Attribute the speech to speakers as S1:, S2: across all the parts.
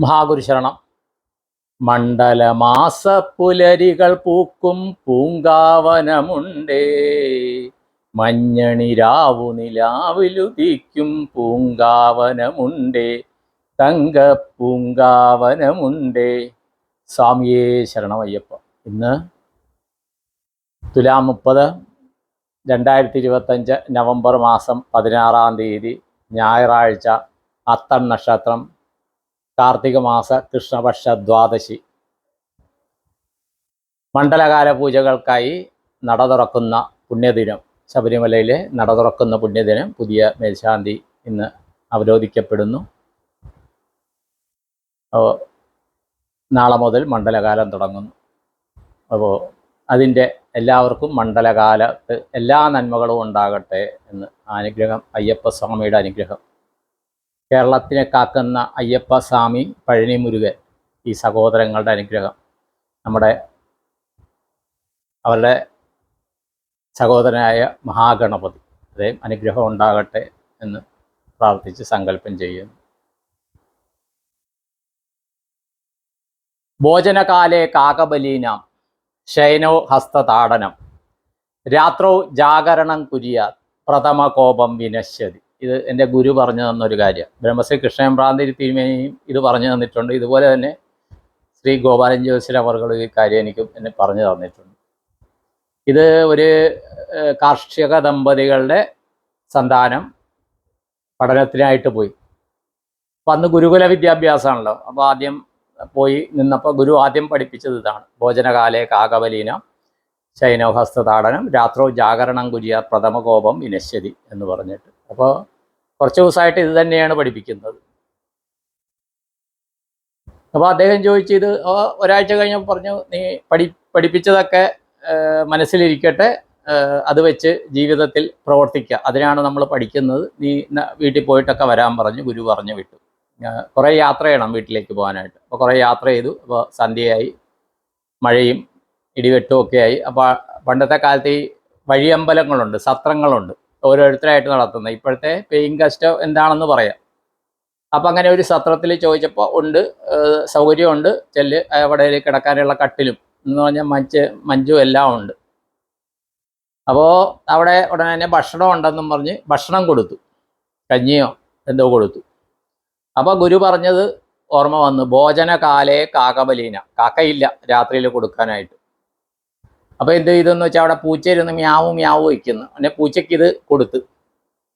S1: മഹാഗുരുശരണം. മണ്ഡലമാസ പുലരികൾ പൂക്കും പൂങ്കാവനമുണ്ടേ. മഞ്ഞണിരാവു നിലാവിലുദിക്കും പൂങ്കാവനമുണ്ടേ. തങ്ക പൂങ്കാവനമുണ്ടേ സ്വാമിയേ ശരണമയ്യപ്പ. ഇന്ന് തുലാം മുപ്പത് രണ്ടായിരത്തി ഇരുപത്തഞ്ച് നവംബർ മാസം പതിനാറാം തീയതി ഞായറാഴ്ച അത്തം നക്ഷത്രം കാർത്തിക മാസ കൃഷ്ണപക്ഷ ദ്വാദശി. മണ്ഡലകാല പൂജകൾക്കായി നട തുറക്കുന്ന പുണ്യദിനം ശബരിമലയിലെ നട തുറക്കുന്ന പുണ്യദിനം പുതിയ മേൽശാന്തി ഇന്ന് അവരോധിക്കപ്പെടുന്നു. നാളെ മുതൽ മണ്ഡലകാലം തുടങ്ങുന്നു. അപ്പോൾ അതിന്റെ എല്ലാവർക്കും മണ്ഡലകാലത്ത് എല്ലാ നന്മകളും ഉണ്ടാകട്ടെ എന്ന് അനുഗ്രഹം അയ്യപ്പ സ്വാമിയുടെ അനുഗ്രഹം. കേരളത്തിനെ കാക്കുന്ന അയ്യപ്പ സ്വാമി പഴനി മുരുകൻ ഈ സഹോദരങ്ങളുടെ അനുഗ്രഹം. നമ്മുടെ അവരുടെ സഹോദരനായ മഹാഗണപതി അദ്ദേഹം അനുഗ്രഹം ഉണ്ടാകട്ടെ എന്ന് പ്രാർത്ഥിച്ച് സങ്കല്പം ചെയ്യുന്നു. ഭോജനകാലേ കാകബലീനാം ശയനോ ഹസ്തതാടനം രാത്രോ ജാഗരണം കുര്യാത് പ്രഥമ കോപം വിനശ്യതി. ഇത് എന്റെ ഗുരു പറഞ്ഞു തന്നൊരു കാര്യം. ബ്രഹ്മശ്രീ കൃഷ്ണമ്പ്രാന്തിരി തിരുമേനിയും ഇത് പറഞ്ഞു തന്നിട്ടുണ്ട്. ഇതുപോലെ തന്നെ ശ്രീ ഗോപാലൻ ജോസിൽ ഈ കാര്യം എനിക്ക് എന്നെ പറഞ്ഞു തന്നിട്ടുണ്ട്. ഇത് ഒരു കാർഷിക ദമ്പതികളുടെ സന്താനം പഠനത്തിനായിട്ട് പോയി. അപ്പം അന്ന് ഗുരുകുല വിദ്യാഭ്യാസമാണല്ലോ. അപ്പോൾ ആദ്യം പോയി നിന്നപ്പോൾ ഗുരു ആദ്യം പഠിപ്പിച്ചത് ഇതാണ്. ഭോജനകാലേ കാകബലീന. ശൈനോഹസ്തതാടനം രാത്രോ ജാഗരണം കുര്യ പ്രഥമ കോപം വിനശ്യതി എന്ന് പറഞ്ഞിട്ട്. അപ്പോൾ കുറച്ച് ദിവസമായിട്ട് ഇത് തന്നെയാണ് പഠിപ്പിക്കുന്നത്. അപ്പോൾ അദ്ദേഹം ചോദിച്ചു ഇത് ഒരാഴ്ച കഴിഞ്ഞപ്പോൾ പറഞ്ഞു നീ പഠി പഠിപ്പിച്ചതൊക്കെ മനസ്സിലിരിക്കട്ടെ അത് വെച്ച് ജീവിതത്തിൽ പ്രവർത്തിക്കുക അതിനാണ് നമ്മൾ പഠിക്കുന്നത്. നീ വീട്ടിൽ പോയിട്ടൊക്കെ വരാൻ പറഞ്ഞു ഗുരു പറഞ്ഞു വിട്ടു. കുറേ യാത്ര ചെയ്യണം വീട്ടിലേക്ക് പോകാനായിട്ട്. അപ്പോൾ കുറേ യാത്ര ചെയ്തു. അപ്പോൾ സന്ധ്യയായി മഴയും ഇടിവെട്ടും ഒക്കെ ആയി. അപ്പോൾ പണ്ടത്തെ കാലത്ത് ഈ വഴിയമ്പലങ്ങളുണ്ട് സത്രങ്ങളുണ്ട് ഓരോരുത്തരായിട്ട് നടത്തുന്നത്. ഇപ്പോഴത്തെ പേയിങ് ഗസ്റ്റ് എന്താണെന്ന് പറയാം. അപ്പം അങ്ങനെ ഒരു സത്രത്തിൽ ചോദിച്ചപ്പോൾ ഉണ്ട് സൗകര്യമുണ്ട് ചെല്ല് അവിടെ കിടക്കാനുള്ള കട്ടിലും എന്ന് പറഞ്ഞാൽ മഞ്ച് മഞ്ചും എല്ലാം ഉണ്ട്. അപ്പോൾ അവിടെ ഉടനെ തന്നെ ഭക്ഷണം ഉണ്ടെന്നും പറഞ്ഞ് ഭക്ഷണം കൊടുത്തു. കഞ്ഞിയോ എന്തോ കൊടുത്തു. അപ്പോൾ ഗുരു പറഞ്ഞത് ഓർമ്മ വന്നു ഭോജനകാലേ കാക്കബലീന കാക്കയില്ല രാത്രിയിൽ കൊടുക്കാനായിട്ട്. അപ്പോൾ എന്ത് ചെയ്തെന്ന് വെച്ചാൽ അവിടെ പൂച്ചയിരുന്ന് മ്യാവും മ്യാവും വയ്ക്കുന്നു. എന്നെ പൂച്ചയ്ക്ക് ഇത് കൊടുത്ത്.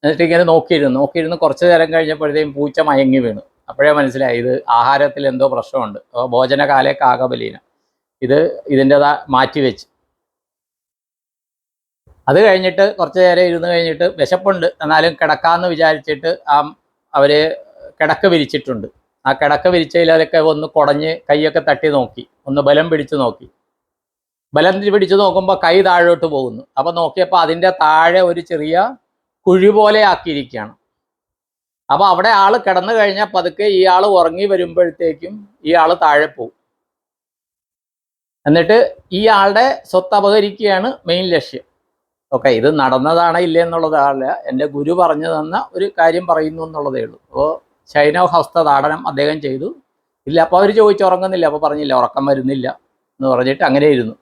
S1: എന്നിട്ട് ഇങ്ങനെ നോക്കിയിരുന്നു. നോക്കിയിരുന്ന് കുറച്ച് നേരം കഴിഞ്ഞപ്പോഴത്തേക്കും പൂച്ച മയങ്ങി വീണു. അപ്പോഴേ മനസ്സിലായി ഇത് ആഹാരത്തിൽ എന്തോ പ്രശ്നമുണ്ട്. അപ്പോൾ ഭോജനകാലേ കാകബലീന ഇത് ഇതിന്റെതാ മാറ്റി വെച്ച്. അത് കഴിഞ്ഞിട്ട് കുറച്ച് നേരം ഇരുന്ന് കഴിഞ്ഞിട്ട് വിശപ്പുണ്ട്. എന്നാലും കിടക്കാമെന്ന് വിചാരിച്ചിട്ട് ആ അവർ കിടക്ക വിരിച്ചിട്ടുണ്ട്. ആ കിടക്ക വിരിച്ചതിൽ അതൊക്കെ ഒന്ന് കുടഞ്ഞ് കൈയൊക്കെ തട്ടി നോക്കി. ഒന്ന് ബലം പിടിച്ച് നോക്കി. ബലം പിടിച്ച് നോക്കുമ്പോൾ കൈ താഴോട്ട് പോകുന്നു. അപ്പം നോക്കിയപ്പോൾ അതിന്റെ താഴെ ഒരു ചെറിയ കുഴി പോലെ ആക്കിയിരിക്കുകയാണ്. അപ്പോൾ അവിടെ ആൾ കിടന്നു കഴിഞ്ഞാൽ പതുക്കെ ഈ ആൾ ഉറങ്ങി വരുമ്പോഴത്തേക്കും ഈ താഴെ പോകും എന്നിട്ട് ഈ ആളുടെ സ്വത്ത് അപഹരിക്കുകയാണ് മെയിൻ ലക്ഷ്യം. ഓക്കെ ഇത് നടന്നതാണോ ഇല്ലേ എന്നുള്ളതല്ല എന്റെ ഗുരു പറഞ്ഞു തന്ന ഒരു കാര്യം പറയുന്നു എന്നുള്ളതേ ഉള്ളൂ. അപ്പോൾ ശൈനോ ഹസ്തതാടനം അദ്ദേഹം ചെയ്തു. ഇല്ല അപ്പോൾ അവർ ചോദിച്ചു ഉറങ്ങുന്നില്ല. അപ്പോൾ പറഞ്ഞില്ല ഉറക്കം വരുന്നില്ല എന്ന് പറഞ്ഞിട്ട് അങ്ങനെ ഇരുന്നു.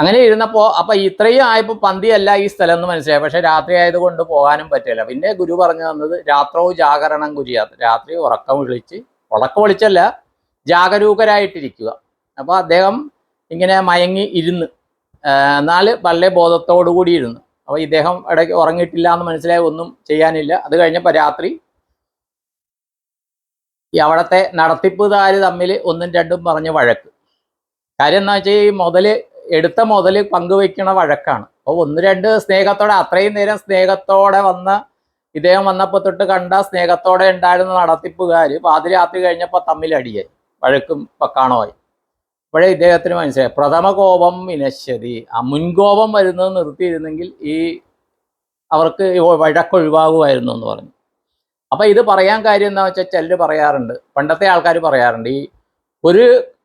S1: അങ്ങനെ ഇരുന്നപ്പോൾ അപ്പൊ ഇത്രയും ആയപ്പോൾ പന്തിയല്ല ഈ സ്ഥലം എന്ന് മനസ്സിലായി. പക്ഷെ രാത്രി ആയതുകൊണ്ട് പോകാനും പറ്റില്ല. പിന്നെ ഗുരു പറഞ്ഞു തന്നത് രാത്രവും ജാഗരണം കുര്യാത്ത് രാത്രി ഉറക്കം വിളിച്ച് ഉറക്കം വിളിച്ചല്ല ജാഗരൂകരായിട്ടിരിക്കുക. അപ്പോൾ അദ്ദേഹം ഇങ്ങനെ മയങ്ങി ഇരുന്ന് എന്നാൽ വളരെ ബോധത്തോടു കൂടി ഇരുന്നു. അപ്പോൾ ഇദ്ദേഹം ഇടയ്ക്ക് ഉറങ്ങിയിട്ടില്ല എന്ന് മനസ്സിലായി. ഒന്നും ചെയ്യാനില്ല. അത് കഴിഞ്ഞപ്പോൾ രാത്രി ഈ അവിടുത്തെ നടത്തിപ്പുകാർ തമ്മിൽ ഒന്നും രണ്ടും പറഞ്ഞ് വഴക്ക്. കാര്യം എന്താ വെച്ചാൽ ഈ മുതൽ എടുത്ത മുതൽ പങ്കുവെക്കണ വഴക്കാണ്. അപ്പോൾ ഒന്ന് രണ്ട് സ്നേഹത്തോടെ അത്രയും നേരം സ്നേഹത്തോടെ വന്ന ഇദ്ദേഹം വന്നപ്പോൾ തൊട്ട് കണ്ട സ്നേഹത്തോടെ ഉണ്ടായിരുന്ന നടത്തിപ്പുകാർ പാതിരാത്രി കഴിഞ്ഞപ്പോൾ തമ്മിൽ അടിയായി. വഴക്കും പക്കാണമായി. അപ്പോഴേ ഇദ്ദേഹത്തിന് മനസ്സിലായി. പ്രഥമ കോപം വിനശ്യതി ആ മുൻകോപം വരുന്നത് നിർത്തിയിരുന്നെങ്കിൽ ഈ അവർക്ക് വഴക്കൊഴിവാകുമായിരുന്നു എന്ന് പറഞ്ഞു. അപ്പോൾ ഇത് പറയാൻ കാര്യം എന്താ വെച്ചാൽ ചിലർ പറയാറുണ്ട്. പണ്ടത്തെ ആൾക്കാർ പറയാറുണ്ട് ഈ ഒരു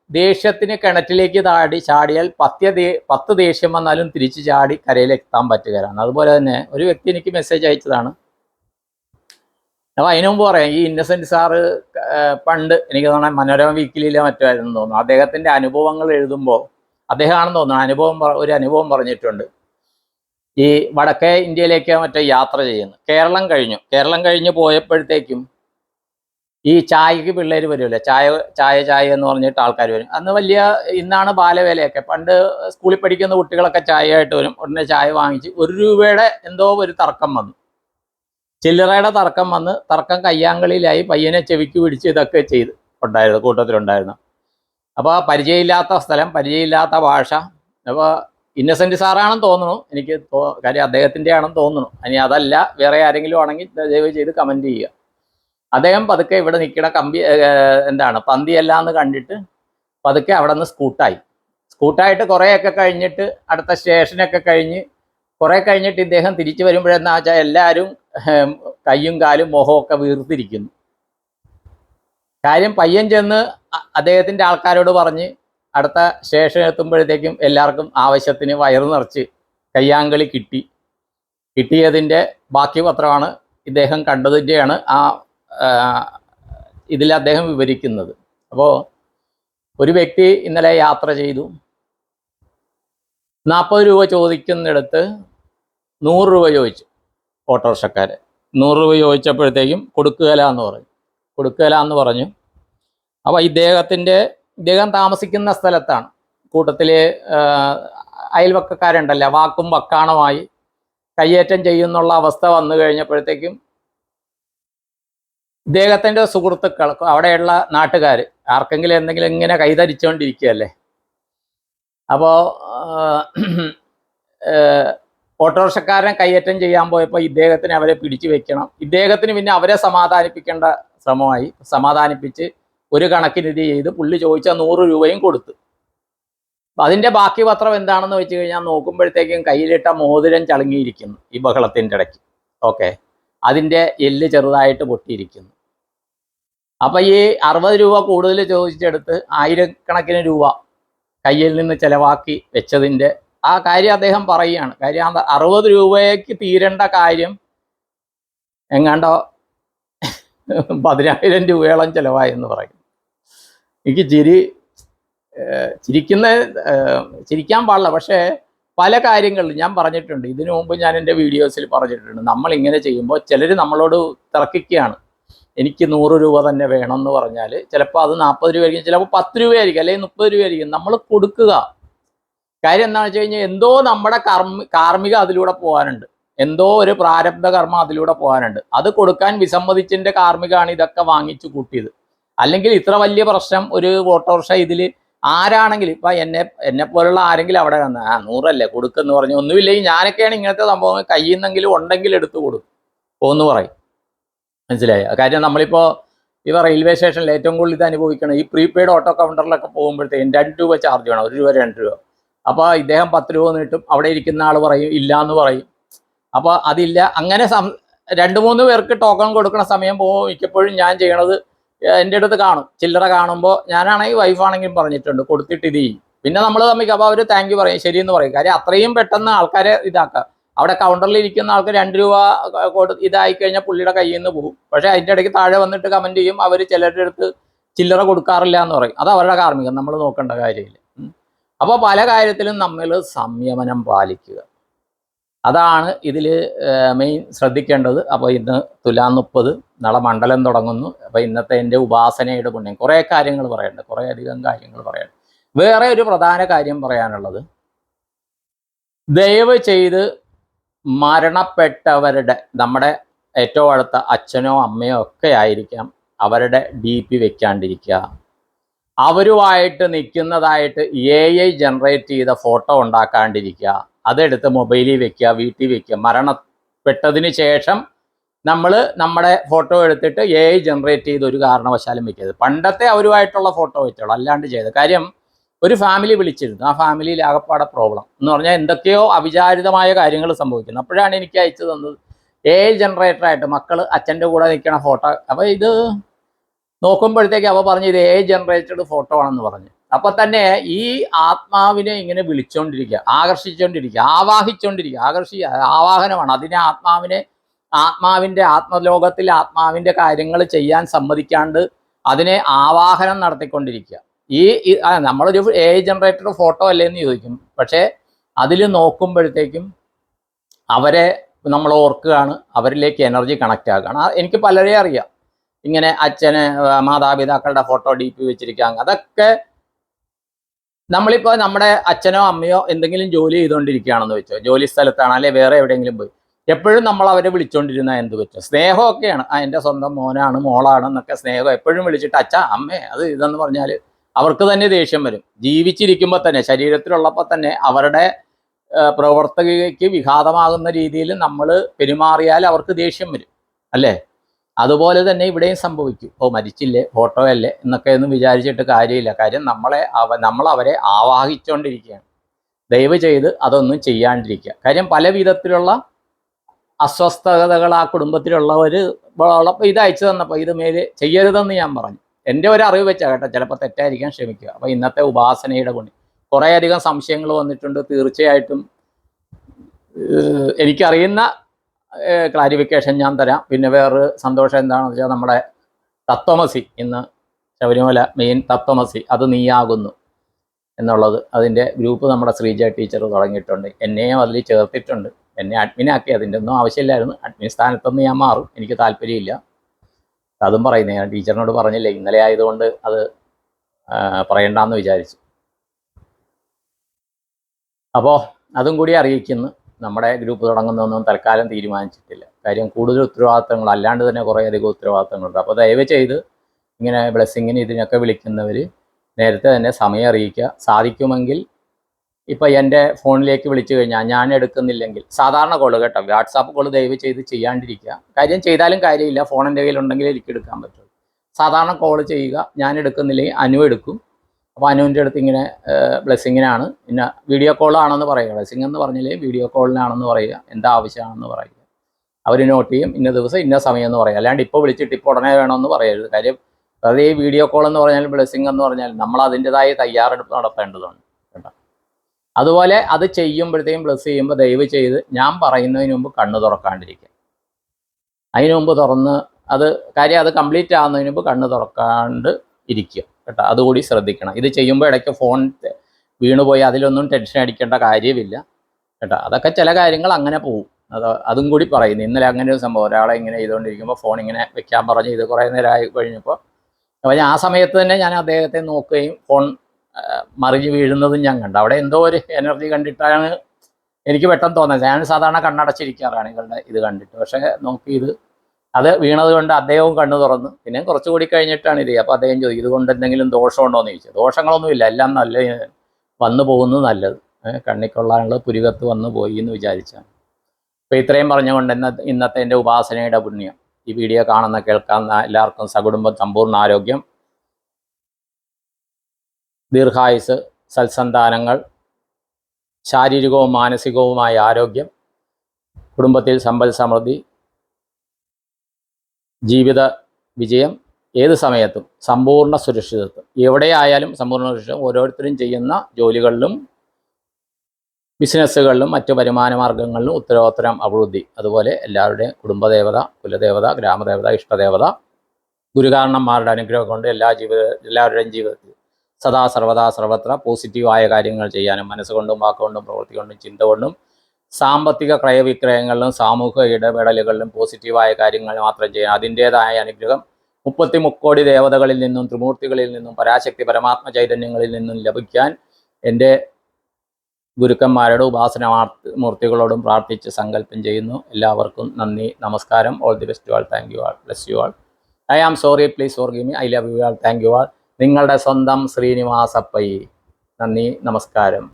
S1: ദേഷ്യത്തിന് കിണറ്റിലേക്ക് താടി ചാടിയാൽ പത്യ ദേ പത്ത് ദേഷ്യം വന്നാലും തിരിച്ചു ചാടി കരയിലേക്ക് എത്താൻ പറ്റുകയാണ് അതുപോലെ തന്നെ ഒരു വ്യക്തി എനിക്ക് മെസ്സേജ് അയച്ചതാണ്. അപ്പോൾ അതിനു മുമ്പ് പറയാം ഈ ഇന്നസെന്റ് സാറ് പണ്ട് എനിക്ക് തോന്നുന്നത് മനോരമ വീക്കിലിയിലെ മറ്റുമായിരുന്നു തോന്നുന്നു. അദ്ദേഹത്തിന്റെ അനുഭവങ്ങൾ എഴുതുമ്പോൾ അദ്ദേഹമാണെന്ന് തോന്നുന്നു അനുഭവം ഒരു അനുഭവം പറഞ്ഞിട്ടുണ്ട്. ഈ വടക്കേ ഇന്ത്യയിലേക്ക് മറ്റേ യാത്ര ചെയ്യുന്നു. കേരളം കഴിഞ്ഞു. കേരളം കഴിഞ്ഞ് പോയപ്പോഴത്തേക്കും ഈ ചായക്ക് പിള്ളേർ വരുമല്ലോ ചായ ചായ ചായ എന്ന് പറഞ്ഞിട്ട് ആൾക്കാർ വരും. അന്ന് വലിയ ഇന്നാണ് ബാലവേലയൊക്കെ. പണ്ട് സ്കൂളിൽ പഠിക്കുന്ന കുട്ടികളൊക്കെ ചായ ആയിട്ട് വരും. ഉടനെ ചായ വാങ്ങിച്ച് ഒരു രൂപയുടെ എന്തോ ഒരു തർക്കം വന്നു. ചില്ലറയുടെ തർക്കം വന്ന് തർക്കം കയ്യാങ്കളിയിലായി പയ്യനെ ചെവിക്ക് പിടിച്ച് ഇതൊക്കെ ചെയ്ത് ഉണ്ടായിരുന്നു കൂട്ടത്തിലുണ്ടായിരുന്നു. അപ്പോൾ പരിചയമില്ലാത്ത സ്ഥലം പരിചയമില്ലാത്ത ഭാഷ. അപ്പോൾ ഇന്നസെന്റ് സാറാണെന്ന് തോന്നുന്നു. എനിക്ക് കാര്യം അദ്ദേഹത്തിന്റെ ആണെന്ന് തോന്നുന്നു. ഇനി അതല്ല വേറെ ആരെങ്കിലും ആണെങ്കിൽ ദയവ് ചെയ്ത് കമന്റ് ചെയ്യുക. അദ്ദേഹം പതുക്കെ ഇവിടെ നിൽക്കുന്ന കമ്പി എന്താണ് പന്തിയല്ല എന്ന് കണ്ടിട്ട് പതുക്കെ അവിടെ നിന്ന് സ്കൂട്ടായി. സ്കൂട്ടായിട്ട് കുറേയൊക്കെ കഴിഞ്ഞിട്ട് അടുത്ത സ്റ്റേഷനൊക്കെ കഴിഞ്ഞ് കുറേ കഴിഞ്ഞിട്ട് ഇദ്ദേഹം തിരിച്ചു വരുമ്പോഴെന്നാ വെച്ചാൽ എല്ലാവരും കയ്യും കാലും മുഖമൊക്കെ വീർത്തിരിക്കുന്നു. കാര്യം പയ്യൻ ചെന്ന് അദ്ദേഹത്തിന്റെ ആൾക്കാരോട് പറഞ്ഞ് അടുത്ത സ്റ്റേഷൻ എത്തുമ്പോഴത്തേക്കും എല്ലാവർക്കും ആവശ്യത്തിന് വയറു നിറച്ച് കയ്യാങ്കളി കിട്ടി. കിട്ടിയതിന്റെ ബാക്കി പത്രമാണ് ഇദ്ദേഹം കണ്ടതിന്റെയാണ് ആ ഇതിൽ അദ്ദേഹം വിവരിക്കുന്നത്. അപ്പോൾ ഒരു വ്യക്തി ഇന്നലെ യാത്ര ചെയ്തു. നാൽപ്പത് രൂപ ചോദിക്കുന്നിടത്ത് നൂറ് രൂപ ചോദിച്ചു ഓട്ടോറിക്ഷക്കാർ നൂറ് രൂപ ചോദിച്ചപ്പോഴത്തേക്കും കൊടുക്കുകയില്ല എന്ന് പറഞ്ഞു. കൊടുക്കുകയില്ല എന്ന് പറഞ്ഞു. അപ്പോൾ ഇദ്ദേഹത്തിന്റെ ഇദ്ദേഹം താമസിക്കുന്ന സ്ഥലത്താണ്. കൂട്ടത്തിൽ അയൽവക്കക്കാരുണ്ടല്ലോ. വാക്കും വക്കാണമായി കയ്യേറ്റം ചെയ്യുന്നുള്ള അവസ്ഥ വന്നു കഴിഞ്ഞപ്പോഴത്തേക്കും ഇദ്ദേഹത്തിന്റെ സുഹൃത്തുക്കൾ അവിടെയുള്ള നാട്ടുകാർ ആർക്കെങ്കിലും എന്തെങ്കിലും ഇങ്ങനെ കൈതരിച്ചുകൊണ്ടിരിക്കുകയല്ലേ? അപ്പോൾ ഓട്ടോറിക്ഷക്കാരനെ കയ്യേറ്റം ചെയ്യാൻ പോയപ്പോൾ ഇദ്ദേഹത്തിന് അവരെ പിടിച്ചു വെക്കണം. ഇദ്ദേഹത്തിന് പിന്നെ അവരെ സമാധാനിപ്പിക്കേണ്ട ശ്രമമായി. സമാധാനിപ്പിച്ച് ഒരു കണക്കിന് ഇത് ചെയ്ത് പുള്ളി ചോദിച്ച നൂറ് രൂപയും കൊടുത്തു. അതിന്റെ ബാക്കി പത്രം എന്താണെന്ന് വെച്ച് കഴിഞ്ഞാൽ നോക്കുമ്പോഴത്തേക്കും കയ്യിലിട്ട മോതിരം ചളുങ്ങിയിരിക്കുന്നു ഈ ബഹളത്തിന്റെ ഇടയ്ക്ക്. ഓക്കെ. അതിന്റെ എല്ല് ചെറുതായിട്ട് പൊട്ടിയിരിക്കുന്നു. അപ്പൊ ഈ അറുപത് രൂപ കൂടുതൽ ചോദിച്ചെടുത്ത് ആയിരക്കണക്കിന് രൂപ കയ്യിൽ നിന്ന് ചിലവാക്കി വെച്ചതിന്റെ ആ കാര്യം അദ്ദേഹം പറയുകയാണ്. കാര്യം അറുപത് രൂപയ്ക്ക് തീരേണ്ട കാര്യം എങ്ങാണ്ടോ പതിനായിരം രൂപയോളം ചിലവായെന്ന് പറയും. എനിക്ക് ചിരി ചിരിക്കുന്ന ചിരിക്കാൻ പാടില്ല. പക്ഷേ പല കാര്യങ്ങളിലും ഞാൻ പറഞ്ഞിട്ടുണ്ട്. ഇതിനു മുമ്പ് ഞാൻ എന്റെ വീഡിയോസിൽ പറഞ്ഞിട്ടുണ്ട്. നമ്മൾ ഇങ്ങനെ ചെയ്യുമ്പോൾ ചിലർ നമ്മളോട് തർക്കിക്കുകയാണ് എനിക്ക് നൂറ് രൂപ തന്നെ വേണം എന്ന് പറഞ്ഞാൽ ചിലപ്പോൾ അത് നാൽപ്പത് രൂപയായിരിക്കും ചിലപ്പോൾ പത്ത് രൂപയായിരിക്കും അല്ലെങ്കിൽ മുപ്പത് രൂപയായിരിക്കും. നമ്മൾ കൊടുക്കുക. കാര്യം എന്താണെന്ന് വെച്ച് കഴിഞ്ഞാൽ എന്തോ നമ്മുടെ കർമ്മ കാർമ്മിക അതിലൂടെ പോകാനുണ്ട്. എന്തോ ഒരു പ്രാരബ്ധ കർമ്മം അതിലൂടെ പോകാനുണ്ട്. അത് കൊടുക്കാൻ വിസമ്മതിച്ചിന്റെ കാർമ്മികമാണ് ഇതൊക്കെ വാങ്ങിച്ചു കൂട്ടിയത്. അല്ലെങ്കിൽ ഇത്ര വലിയ പ്രശ്നം ഒരു ഓട്ടോറിക്ഷ ഇതിൽ ആരാണെങ്കിലും ഇപ്പം എന്നെ എന്നെ പോലുള്ള ആരെങ്കിലും അവിടെ വന്ന് ആ നൂറല്ലേ കൊടുക്കെന്ന് പറഞ്ഞു ഒന്നുമില്ലെങ്കിൽ ഞാനൊക്കെയാണ് ഇങ്ങനത്തെ സംഭവം കയ്യിൽ നിന്നെങ്കിലും ഉണ്ടെങ്കിൽ എടുത്തു കൊടുക്കും. പോന്ന് പറയും. മനസ്സിലായോ? കാര്യം നമ്മളിപ്പോൾ ഇവ റെയിൽവേ സ്റ്റേഷനിൽ ഏറ്റവും കൂടുതൽ ഇത് അനുഭവിക്കണം ഈ പ്രീപെയ്ഡ് ഓട്ടോ കൗണ്ടറിലൊക്കെ പോകുമ്പോഴത്തേക്കും രണ്ട് രൂപ ചാർജ് വേണം. ഒരു രൂപ രണ്ട് രൂപ. അപ്പോൾ ഇദ്ദേഹം പത്ത് രൂപ നീട്ടും അവിടെ ഇരിക്കുന്ന ആൾ പറയും ഇല്ല എന്ന് പറയും. അപ്പോൾ അതില്ല. അങ്ങനെ രണ്ട് മൂന്ന് പേർക്ക് ടോക്കൺ കൊടുക്കുന്ന സമയം പോകുമ്പോൾ മിക്കപ്പോഴും ഞാൻ ചെയ്യണത് എന്റെ അടുത്ത് കാണും. ചില്ലറ കാണുമ്പോൾ ഞാനാണെങ്കിൽ വൈഫാണെങ്കിലും പറഞ്ഞിട്ടുണ്ട് കൊടുത്തിട്ട് ഇത് പിന്നെ നമ്മൾ തമ്മിൽ അപ്പോൾ അവർ താങ്ക് യു പറയും. ശരിയെന്ന് പറയും. കാര്യം അത്രയും പെട്ടെന്ന് ആൾക്കാരെ ഇതാക്കുക അവിടെ കൗണ്ടറിൽ ഇരിക്കുന്ന ആൾക്ക് രണ്ട് രൂപ കൊടു ഇതായി കഴിഞ്ഞാൽ പുള്ളിയുടെ കയ്യിൽ നിന്ന് പോകും. പക്ഷേ അതിന്റെ ഇടയ്ക്ക് താഴെ വന്നിട്ട് കമന്റ് ചെയ്യും അവർ ചിലരുടെ അടുത്ത് ചില്ലറ കൊടുക്കാറില്ല എന്ന് പറയും. അത് അവരുടെ കാർമ്മികം നമ്മൾ നോക്കേണ്ട കാര്യമില്ല. അപ്പോൾ പല കാര്യത്തിലും നമ്മൾ സംയമനം പാലിക്കുക. അതാണ് ഇതിൽ മെയിൻ ശ്രദ്ധിക്കേണ്ടത്. അപ്പോൾ ഇന്ന് തുലാം മുപ്പത് നാളെ മണ്ഡലം തുടങ്ങുന്നു. അപ്പോൾ ഇന്നത്തെ എന്റെ ഉപാസനയുടെ പുണ്യം. കുറേ കാര്യങ്ങൾ പറയേണ്ട കുറേ അധികം കാര്യങ്ങൾ പറയേണ്ട. വേറെ ഒരു പ്രധാന കാര്യം പറയാനുള്ളത്. ദയവ് ചെയ്ത് മരണപ്പെട്ടവരുടെ നമ്മുടെ ഏറ്റവും അടുത്ത അച്ഛനോ അമ്മയോ ഒക്കെ ആയിരിക്കാം അവരുടെ ഡി പി വെക്കാണ്ടിരിക്കുക. അവരുമായിട്ട് നിൽക്കുന്നതായിട്ട് എ ഐ ജനറേറ്റ് ചെയ്ത ഫോട്ടോ ഉണ്ടാക്കാണ്ടിരിക്കുക. അതെടുത്ത് മൊബൈലിൽ വെക്കുക വീട്ടിൽ വെക്കുക. മരണപ്പെട്ടതിന് ശേഷം നമ്മൾ നമ്മുടെ ഫോട്ടോ എടുത്തിട്ട് എ ഐ ജനറേറ്റ് ചെയ്ത് ഒരു കാരണവശാലും വെക്കരുത്. പണ്ടത്തെ അവരുമായിട്ടുള്ള ഫോട്ടോ വെച്ചോളൂ അല്ലാണ്ട് ചെയ്ത് കാര്യം ഒരു ഫാമിലി വിളിച്ചിരുന്നു. ആ ഫാമിലിയിൽ ആകപ്പാടെ പ്രോബ്ലം എന്ന് പറഞ്ഞാൽ എന്തൊക്കെയോ അവിചാരിതമായ കാര്യങ്ങൾ സംഭവിക്കുന്നു. അപ്പോഴാണ് എനിക്ക് അയച്ചു തന്നത്. ഏ ജനറേറ്ററായിട്ട് മക്കൾ അച്ഛന്റെ കൂടെ നിൽക്കണ ഫോട്ടോ അപ്പോൾ ഇത് നോക്കുമ്പോഴത്തേക്ക് അവ പറഞ്ഞ് ഇത് എ ജനറേറ്റഡ് ഫോട്ടോ ആണെന്ന് പറഞ്ഞു. അപ്പൊ തന്നെ ഈ ആത്മാവിനെ ഇങ്ങനെ വിളിച്ചുകൊണ്ടിരിക്കുക ആകർഷിച്ചുകൊണ്ടിരിക്കുക ആവാഹിച്ചുകൊണ്ടിരിക്കുക ആകർഷി ആവാഹനമാണ്. അതിനെ ആത്മാവിനെ ആത്മാവിന്റെ ആത്മലോകത്തിൽ ആത്മാവിന്റെ കാര്യങ്ങൾ ചെയ്യാൻ സമ്മതിക്കാണ്ട് അതിനെ ആവാഹനം നടത്തിക്കൊണ്ടിരിക്കുക. ഈ ആ, നമ്മളൊരു എ ജനറേറ്റർ ഫോട്ടോ അല്ലേ എന്ന് ചോദിക്കും. പക്ഷേ അതിൽ നോക്കുമ്പോഴത്തേക്കും അവരെ നമ്മൾ ഓർക്കുകയാണ് അവരിലേക്ക് എനർജി കണക്റ്റ് ആക്കുകയാണ് എനിക്ക് പലരെയും അറിയാം. ഇങ്ങനെ അച്ഛന് മാതാപിതാക്കളുടെ ഫോട്ടോ ഡി പി വെച്ചിരിക്കുക അതൊക്കെ നമ്മളിപ്പോൾ നമ്മുടെ അച്ഛനോ അമ്മയോ എന്തെങ്കിലും ജോലി ചെയ്തുകൊണ്ടിരിക്കുകയാണെന്ന് വെച്ചോ ജോലി സ്ഥലത്താണ് അല്ലെ വേറെ എവിടെയെങ്കിലും പോയി. എപ്പോഴും നമ്മൾ അവരെ വിളിച്ചുകൊണ്ടിരുന്ന എന്ത് വെച്ചോ സ്നേഹമൊക്കെയാണ്. എന്റെ സ്വന്തം മോനാണ് മോളാണ് എന്നൊക്കെ സ്നേഹം എപ്പോഴും വിളിച്ചിട്ട് അച്ഛ അമ്മേ അത് ഇതെന്ന് പറഞ്ഞാൽ അവർക്ക് തന്നെ ദേഷ്യം വരും. ജീവിച്ചിരിക്കുമ്പോൾ തന്നെ ശരീരത്തിലുള്ളപ്പോൾ തന്നെ അവരുടെ പ്രവർത്തകയ്ക്ക് വിഘാതമാകുന്ന രീതിയിൽ നമ്മൾ പെരുമാറിയാൽ അവർക്ക് ദേഷ്യം വരും. അല്ലേ? അതുപോലെ തന്നെ ഇവിടെയും സംഭവിക്കും. ഓ മരിച്ചില്ലേ? ഫോട്ടോ അല്ലേ? എന്നൊക്കെ ഒന്നും വിചാരിച്ചിട്ട് കാര്യമില്ല. കാര്യം നമ്മളെ അവ നമ്മൾ അവരെ ആവാഹിച്ചുകൊണ്ടിരിക്കുകയാണ് ദയവ് ചെയ്ത് അതൊന്നും ചെയ്യാണ്ടിരിക്കുക. കാര്യം പല വിധത്തിലുള്ള അസ്വസ്ഥതകൾ ആ കുടുംബത്തിലുള്ളവർ ഇത് അയച്ചു തന്നപ്പോൾ ഇത് മേലെ ചെയ്യരുതെന്ന് ഞാൻ പറഞ്ഞു. എന്റെ ഒരു അറിവ് വെച്ചാൽ കേട്ടോ ചിലപ്പോൾ തെറ്റായിരിക്കാൻ ശ്രമിക്കുക. അപ്പോൾ ഇന്നത്തെ ഉപാസനയുടെ ഗുണി കുറേയധികം സംശയങ്ങൾ വന്നിട്ടുണ്ട്. തീർച്ചയായിട്ടും എനിക്കറിയുന്ന ക്ലാരിഫിക്കേഷൻ ഞാൻ തരാം. പിന്നെ വേറൊരു സന്തോഷം എന്താണെന്ന് വെച്ചാൽ നമ്മുടെ തത്വമസി ഇന്ന് ശബരിമല മെയിൻ തത്വമസി അത് നീയാകുന്നു എന്നുള്ളത്. അതിന്റെ ഗ്രൂപ്പ് നമ്മുടെ ശ്രീജ ടീച്ചർ തുടങ്ങിയിട്ടുണ്ട്. എന്നെയും അതിൽ ചേർത്തിട്ടുണ്ട്. എന്നെ അഡ്മിനാക്കി അതിന്റെ ഒന്നും ആവശ്യമില്ലായിരുന്നു. അഡ്മിൻ സ്ഥാനത്തൊന്നും ഞാൻ മാറും. എനിക്ക് താല്പര്യമില്ല. അതും പറയുന്നത് ഞാൻ ടീച്ചറിനോട് പറഞ്ഞില്ല ഇന്നലെ ആയതുകൊണ്ട് അത് പറയണ്ടെന്ന് വിചാരിച്ചു. അപ്പോൾ അതും കൂടി അറിയിക്കുന്നു. നമ്മുടെ ഗ്രൂപ്പ് തുടങ്ങുന്നതൊന്നും തൽക്കാലം തീരുമാനിച്ചിട്ടില്ല. കാര്യം കൂടുതൽ ഉത്തരവാദിത്തങ്ങൾ അല്ലാണ്ട് തന്നെ കുറേയധികം ഉത്തരവാദിത്തങ്ങളുണ്ട്. അപ്പോൾ ദയവ് ചെയ്ത് ഇങ്ങനെ ബ്ലെസ്സിങ്ങിന് ഇതിനൊക്കെ വിളിക്കുന്നവർ നേരത്തെ തന്നെ സമയം അറിയിക്കുക. സാധിക്കുമെങ്കിൽ ഇപ്പം എന്റെ ഫോണിലേക്ക് വിളിച്ചു കഴിഞ്ഞാൽ ഞാൻ എടുക്കുന്നില്ലെങ്കിൽ സാധാരണ കോൾ കേട്ടോ. വാട്സാപ്പ് കോൾ ദയവ് ചെയ്ത് ചെയ്യാണ്ടിരിക്കുക. കാര്യം ചെയ്താലും കാര്യമില്ല. ഫോൺ എന്റെ കയ്യിലുണ്ടെങ്കിൽ എനിക്ക് എടുക്കാൻ പറ്റുള്ളൂ. സാധാരണ കോൾ ചെയ്യുക. ഞാൻ എടുക്കുന്നില്ലെങ്കിൽ അനു എടുക്കും. അപ്പോൾ അനുവിന്റെ അടുത്ത് ഇങ്ങനെ ബ്ലെസ്സിങ്ങിനാണ് പിന്നെ വീഡിയോ കോളാണെന്ന് പറയുക. ബ്ലെസ്സിങ് എന്ന് പറഞ്ഞില്ലേ വീഡിയോ കോളിനാണെന്ന് പറയുക. എന്താ ആവശ്യമാണെന്ന് പറയുക. അവർ നോട്ട് ചെയ്യും. ഇന്ന ദിവസം ഇന്ന സമയം എന്ന് പറയുക. അല്ലാണ്ട് ഇപ്പോൾ വിളിച്ചിട്ട് ഇപ്പോൾ ഉടനെ വേണമെന്ന് പറയരുത്. കാര്യം അതേ വീഡിയോ കോൾ എന്ന് പറഞ്ഞാൽ ബ്ലെസ്സിങ് എന്ന് പറഞ്ഞാൽ നമ്മൾ അതിന്റെതായ തയ്യാറെടുപ്പ് നടത്തേണ്ടതുണ്ട്. അതുപോലെ അത് ചെയ്യുമ്പോഴത്തേക്കും പ്ലസ് ചെയ്യുമ്പോൾ ദയവ് ചെയ്ത് ഞാൻ പറയുന്നതിന് മുമ്പ് കണ്ണ് തുറക്കാണ്ടിരിക്കുക. അതിന് മുമ്പ് തുറന്ന് അത് കാര്യം അത് കംപ്ലീറ്റ് ആകുന്നതിന് മുമ്പ് കണ്ണ് തുറക്കാണ്ട് ഇരിക്കുക കേട്ടോ. അതുകൂടി ശ്രദ്ധിക്കണം. ഇത് ചെയ്യുമ്പോൾ ഇടയ്ക്ക് ഫോൺ വീണുപോയി അതിലൊന്നും ടെൻഷൻ അടിക്കേണ്ട കാര്യമില്ല കേട്ടോ. അതൊക്കെ ചില കാര്യങ്ങൾ അങ്ങനെ പോകും അത് അതും കൂടി പറയുന്നു. ഇന്നലെ അങ്ങനെ ഒരു സംഭവം. ഒരാളെ ഇങ്ങനെ ചെയ്തുകൊണ്ടിരിക്കുമ്പോൾ ഫോൺ ഇങ്ങനെ വെക്കാൻ പറഞ്ഞ് ഇത് കുറേ നേരമായി കഴിഞ്ഞപ്പോൾ അപ്പോൾ ഞാൻ ആ സമയത്ത് തന്നെ ഞാൻ അദ്ദേഹത്തെ നോക്കുകയും ഫോൺ മറിഞ്ഞ് വീഴുന്നതും ഞാൻ കണ്ടു. അവിടെ എന്തോ ഒരു എനർജി കണ്ടിട്ടാണ് എനിക്ക് പെട്ടെന്ന് തോന്നുന്നത് ഞാൻ സാധാരണ കണ്ണടച്ചിരിക്കാറാണ് ഇവരുടെ ഇത് കണ്ടിട്ട്. പക്ഷേ നോക്കി ഇത് അത് വീണത് കൊണ്ട് അദ്ദേഹവും കണ്ണു തുറന്നു. പിന്നെ കുറച്ചുകൂടി കഴിഞ്ഞിട്ടാണ് ഇത് അപ്പോൾ അദ്ദേഹം ചോദിച്ചു ഇതുകൊണ്ട് എന്തെങ്കിലും ദോഷമുണ്ടോ? എന്ന് ചോദിച്ചു. ദോഷങ്ങളൊന്നുമില്ല. എല്ലാം നല്ല വന്നു പോകുന്നത് നല്ലത്. കണ്ണിക്കൊള്ളാനുള്ള പുരുകത്ത് വന്നു പോയി എന്ന് വിചാരിച്ചാണ്. അപ്പോൾ ഇത്രയും പറഞ്ഞുകൊണ്ട് ഇന്ന ഇന്നത്തെ എന്റെ ഉപാസനയുടെ പുണ്യം. ഈ വീഡിയോ കാണുന്ന കേൾക്കാവുന്ന എല്ലാവർക്കും സകുടുംബം സമ്പൂർണ ആരോഗ്യം. ദീർഘായുസ് സൽസന്താനങ്ങൾ ശാരീരികവും മാനസികവുമായ ആരോഗ്യം കുടുംബത്തിൽ സമ്പൽ സമൃദ്ധി ജീവിത വിജയം ഏത് സമയത്തും സമ്പൂർണ സുരക്ഷിതത്വം. എവിടെയായാലും സമ്പൂർണ സുരക്ഷിതം ഓരോരുത്തരും ചെയ്യുന്ന ജോലികളിലും ബിസിനസ്സുകളിലും മറ്റ് വരുമാന മാർഗങ്ങളിലും ഉത്തരോത്തരം അഭിവൃദ്ധി. അതുപോലെ എല്ലാവരുടെയും കുടുംബദേവത കുലദേവത ഗ്രാമദേവത ഇഷ്ടദേവത ഗുരുകാരണന്മാരുടെ അനുഗ്രഹം കൊണ്ട് എല്ലാ ജീവിത എല്ലാവരുടെയും ജീവിതത്തിൽ സദാ സർവദാ സർവത്ര പോസിറ്റീവായ കാര്യങ്ങൾ ചെയ്യാനും മനസ്സുകൊണ്ടും വാക്കുകൊണ്ടും പ്രവൃത്തി കൊണ്ടും ചിന്ത കൊണ്ടും സാമ്പത്തിക ക്രയവിക്രയങ്ങളിലും സാമൂഹിക ഇടപെടലുകളിലും പോസിറ്റീവായ കാര്യങ്ങൾ മാത്രം ചെയ്യാൻ അതിന്റേതായ അനുഗ്രഹം മുപ്പത്തി മുക്കോടി ദേവതകളിൽ നിന്നും ത്രിമൂർത്തികളിൽ നിന്നും പരാശക്തി പരമാത്മ ചൈതന്യങ്ങളിൽ നിന്നും ലഭിക്കാൻ എന്റെ ഗുരുക്കന്മാരോടും ഉപാസന മൂർത്തികളോടും പ്രാർത്ഥിച്ച് സങ്കല്പം ചെയ്യുന്നു. എല്ലാവർക്കും നന്ദി നമസ്കാരം. All the best all thank you all bless you all I am sorry please forgive me I love you all thank you all നിങ്ങളുടെ സ്വന്തം ശ്രീനിവാസപ്പയ്യ. നന്ദി നമസ്കാരം.